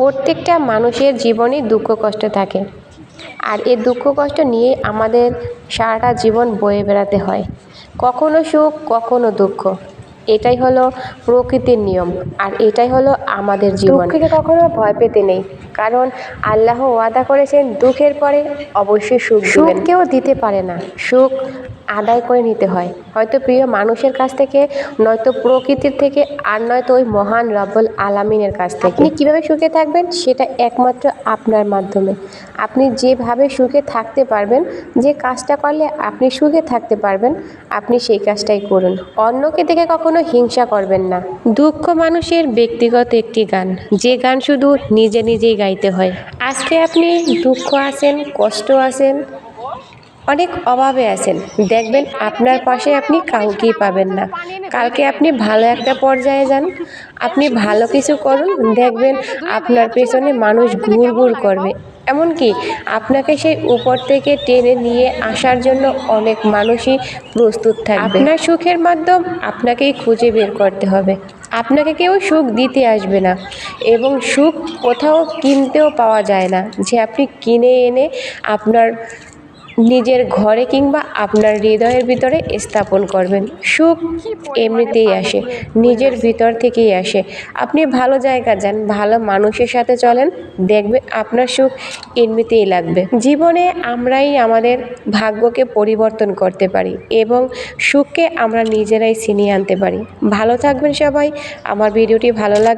প্রত্যেকটা মানুষের জীবনে দুঃখ কষ্ট থাকে। আর এই দুঃখ কষ্ট নিয়ে আমাদের সারাটা জীবন বয়ে বেড়াতে হয়। কখনো সুখ, কখনো দুঃখ। এটাই হলো প্রকৃতির নিয়ম আর এটাই হলো আমাদের জীবন। দুঃখকে কখনো ভয় পেতে নেই কারণ আল্লাহ ওয়াদা করেছেন দুঃখের পরে অবশ্যই সুখ সুখ কেউ দিতে পারে না সুখ আদায় করে নিতে হয়। হয়তো প্রিয় মানুষের কাছ থেকে নয়তো প্রকৃতির থেকে আর নয়তো ওই মহান রব্বুল আলামিনের কাছ থেকে। আপনি কীভাবে সুখে থাকবেন সেটা একমাত্র আপনার মাধ্যমে। আপনি যেভাবে সুখে থাকতে পারবেন যে কাজটা করলে আপনি সুখে থাকতে পারবেন আপনি সেই কাজটাই করুন। অন্যকে দেখে কখনো হিংসা করবেন না। দুঃখ মানুষের ব্যক্তিগত একটি গান। যে গান শুধু নিজে নিজেই গাইতে হয়। আজকে আপনি দুঃখ আছেন, কষ্ট আছেন, অনেক অভাবে আছেন। দেখবেন আপনার পাশে আপনি কাউকেই পাবেন না। কালকে আপনি ভালো একটা পর্যায়ে যান, আপনি ভালো কিছু করুন, দেখবেন আপনার পেছনে মানুষ ঘুর ঘুর করবে। এমনকি আপনাকে সেই উপর থেকে টেনে নিয়ে আসার জন্য অনেক মানুষই প্রস্তুত থাকবে। আপনার সুখের মাধ্যম আপনাকেই খুঁজে বের করতে হবে। আপনাকে কেউ সুখ দিতে আসবে না এবং সুখ কোথাও কিনতেও পাওয়া যায় না। যে আপনি কিনে এনে আপনার নিজের ঘরে কিংবা আপনার হৃদয়ের ভিতরে স্থাপন করবেন। সুখ এমনিতেই আসে, নিজের ভিতর থেকেই আসে। আপনি ভালো জায়গা যান, ভালো মানুষের সাথে চলেন দেখবেন আপনার সুখ এমনিতেই লাগবে। জীবনে আমরাই আমাদের ভাগ্যকে পরিবর্তন করতে পারি এবং সুখকে আমরা নিজেরাই ছিনিয়ে আনতে পারি। ভালো থাকবেন সবাই, আমার ভিডিওটি ভালো লাগ